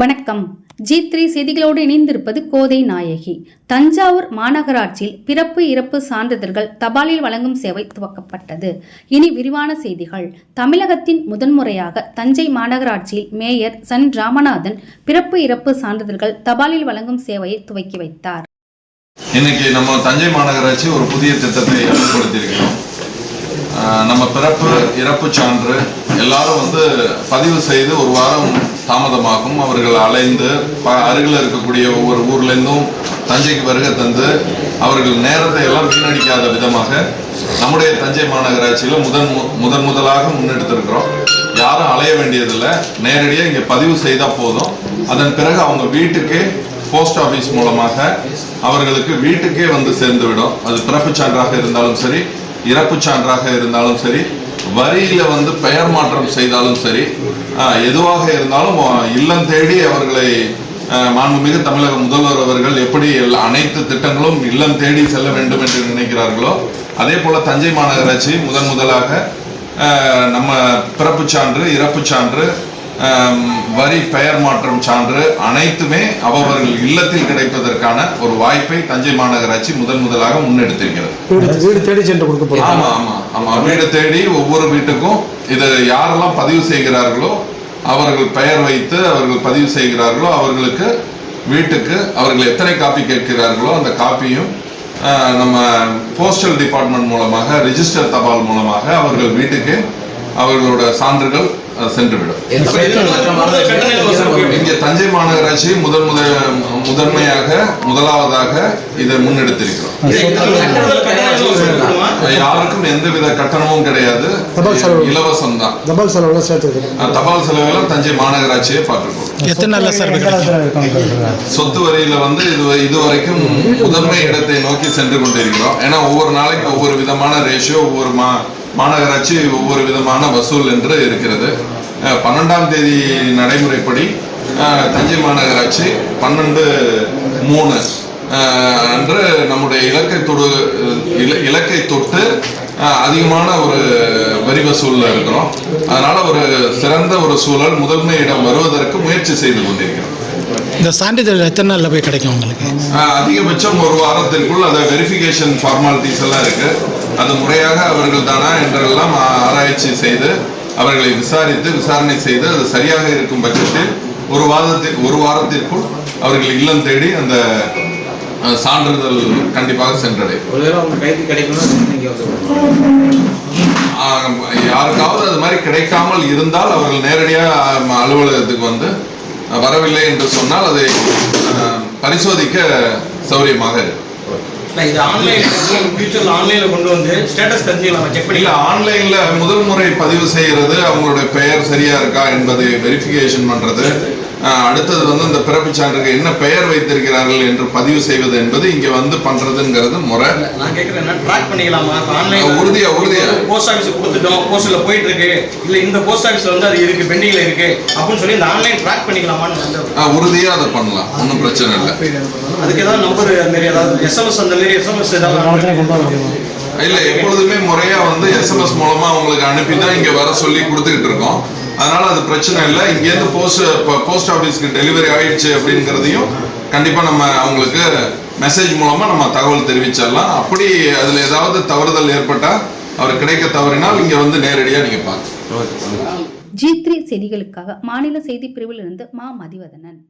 வணக்கம். G three செய்திகளோடு இணைந்திருப்பது கோதை நாயகி. தஞ்சாவூர் மாநகராட்சியில் பிறப்பு இறப்பு சான்றிதழ்கள் தபாலில் வழங்கும் சேவை துவக்கப்பட்டது. இனி விரிவான செய்திகள். தமிழகத்தின் முதன்முறையாக தஞ்சை மாநகராட்சியில் மேயர் சன் ராமநாதன் பிறப்பு இறப்பு சான்றிதழ்கள் தபாலில் வழங்கும் சேவையை துவக்கி வைத்தார். இன்னைக்கு நம்ம தஞ்சை மாநகராட்சி ஒரு புதிய திட்டத்தை ஏற்படுத்தியிருக்கிறோம். நம்ம பிறப்பு இறப்பு சான்று எல்லாரும் வந்து பதிவு செய்து ஒரு வாரம் தாமதமாகும். அவர்கள் அலைந்து ப- அருகில் இருக்கக்கூடிய ஒவ்வொரு ஊர்லேருந்தும் தஞ்சைக்கு வருகை தந்து அவர்கள் நேரத்தை எல்லாம் வீணடிக்காத விதமாக நம்முடைய தஞ்சை மாநகராட்சியில் முதன் மு- முதன் முதலாக முன்னெடுத்திருக்கிறோம். யாரும் அலைய வேண்டியதில்லை. நேரடியாக இங்கே பதிவு செய்தால் போதும். அதன் பிறகு அவங்க வீட்டுக்கே போஸ்ட் ஆஃபீஸ் மூலமாக அவர்களுக்கு வீட்டுக்கே வந்து சேர்ந்துவிடும். அது பிறப்புச் சான்றாக இருந்தாலும் சரி இறப்புச் சான்றாக இருந்தாலும் சரி வரியில வந்து பெயர் மாற்றம் செய்தாலும் சரி எதுவாக இருந்தாலும் இல்லம் தேடி அவர்களை மாண்புமிகு தமிழக முதல்வர் அவர்கள் எப்படி எல்லா அனைத்து திட்டங்களும் இல்லம் தேடி செல்ல வேண்டும் என்று நினைக்கிறார்களோ அதே போல தஞ்சை மாநகராட்சி முதன் முதலாக நம்ம பிறப்புச் சான்று இறப்பு சான்று வரி பெயர் மாற்றம் சான்று அனைத்துமே அவர்கள் இல்லத்தில் கிடைப்பதற்கான ஒரு வாய்ப்பை தஞ்சை மாநகராட்சி முதன் முதலாக முன்னெடுத்திருக்கிறது. வீடு தேடி சென்று கொடுக்க ஆமா ஆமா ஆமா. வீடு தேடி ஒவ்வொரு வீட்டுக்கும் இதை யாரெல்லாம் பதிவு செய்கிறார்களோ அவர்கள் பெயர் வைத்து அவர்கள் பதிவு செய்கிறார்களோ அவர்களுக்கு வீட்டுக்கு அவர்கள் எத்தனை காப்பி கேட்கிறார்களோ அந்த காப்பியும் நம்ம போஸ்டல் டிபார்ட்மெண்ட் மூலமாக ரிஜிஸ்டர் தபால் மூலமாக அவர்கள் வீட்டுக்கு அவர்களோட சான்றுகள் சென்றுவிடும். இங்கே தஞ்சை மாநகராட்சி முதன் முத முதன்மையாக முதலாவதாக இதை முன்னெடுத்திருக்கிறோம். யாருக்கும் எந்தவித கட்டணமும் கிடையாது. தபால் செலவு. இலவசம் தான் தபால் செலவெல்லாம் சேர்த்து தபால் செலவெல்லாம் தஞ்சை மாநகராட்சியே கிடைக்கும் சொத்து வரியில வந்து இது இதுவரைக்கும் முதன்மை இடத்தை நோக்கி சென்று கொண்டிருக்கிறோம். ஏன்னா ஒவ்வொரு நாளைக்கு ஒவ்வொரு விதமான ரேஷியோ ஒவ்வொரு மா மாநகராட்சி ஒவ்வொரு விதமான வசூல் என்று இருக்கிறது. பன்னெண்டாம் தேதி நடைமுறைப்படி தஞ்சை மாநகராட்சி பன்னெண்டு மூணு அன்று நம்முடைய இலக்கை தொடு இல- இலக்கை தொட்டு அதிகமான ஒரு வரி வசூலில் இருக்கிறோம். அதனால ஒரு சிறந்த ஒரு சூழல் முதன்மை இடம் வருவதற்கு முயற்சி செய்து கொண்டிருக்கிறோம். இந்த சான்றிதழ் எத்தனை நாள்ல போய் கிடைக்கும் உங்களுக்கு? அதிகபட்சம் ஒரு வாரத்திற்குள் அதை வெரிஃபிகேஷன் ஃபார்மாலிட்டிஸ் எல்லாம் இருக்கு. அது முறையாக அவர்கள் தானா என்றெல்லாம் ஆராய்ச்சி செய்து அவர்களை விசாரித்து விசாரணை செய்து அது சரியாக இருக்கும் பட்சத்தில் ஒரு வாரத்தில் ஒரு வாரத்திற்குள் அவர்கள் இல்லம் தேடி அந்த சான்றிதழ் கண்டிப்பாக சென்றடையும். யாருக்காவது அது மாதிரி கிடைக்காமல் இருந்தால் அவர்கள் நேரடியாக அலுவலகத்துக்கு வந்து வரவில்லை என்று சொன்னால் அதை பரிசோதிக்க சௌரியமாக இருக்கும். இது ஆன்லைன் ஃபியூச்சர்ல ஆன்லைன்ல கொண்டு வந்து ஸ்டேட்டஸ் தெரிஞ்சுக்கலாம். செக் பண்ணி பண்ணிக்கலாம். ஆன்லைன்ல முதல் முறை பதிவு செய்யறது அவங்களுடைய பெயர் சரியா இருக்கா என்பதை வெரிஃபிகேஷன் பண்றது. அடுத்தது வந்து இந்த பிறப்புச் சான்றுக்கு என்ன பெயர் வைத்திருக்கிறார்கள் என்று பதிவு செய்வது என்பது இங்க வந்து பண்றதுங்கிறது முறை. நான் கேக்குறேன் என்ன? ட்ராக் பண்ணிக்கலாமா? ஆன்லைன் உறுதியா, உறுதியா. போஸ்ட் ஆபீஸ் கொடுத்துட்டோம். போஸ்ட்ல போயிட்டு இருக்கு இல்ல இந்த போஸ்ட் ஆபீஸ்ல வந்து அது இருக்கு பெண்டிங்ல இருக்கு. அப்படின்னு சொல்லி இந்த ஆன்லைன் ட்ராக் பண்ணிக்கலாமான்னு உறுதியா அதை பண்ணலாம். ஒன்றும் பிரச்சனை இல்லை. அதுக்கு ஏதாவது நம்பர் அந்த மாதிரி ஏதாவது எஸ்எம்எஸ் அந்த மாதிரி எஸ்எம்எஸ் ஏதாவது இல்ல எப்பொழுதுமே முறையா வந்து எஸ்எம்எஸ் மூலமா அவங்களுக்கு அனுப்பி தான் இங்க வர சொல்லி கொடுத்துக்கிட்டு இருக்கோம். அதனால அது பிரச்சனை இல்லை. இங்கேருந்து போஸ்ட் போஸ்ட் ஆஃபீஸ்க்கு டெலிவரி ஆயிடுச்சு அப்படிங்கிறதையும் கண்டிப்பா நம்ம அவங்களுக்கு மெசேஜ் மூலமா நம்ம தகவல் தெரிவிச்சிடலாம். அப்படி அதுல ஏதாவது தவறுதல் ஏற்பட்டா அவர் கிடைக்க தவறினால் இங்க வந்து நேரடியா நீங்க பார்க்கலாம். ஜி த்ரீ செய்திகளுக்காக மாநில செய்தி பிரிவில் இருந்து மா மதிவதனன்.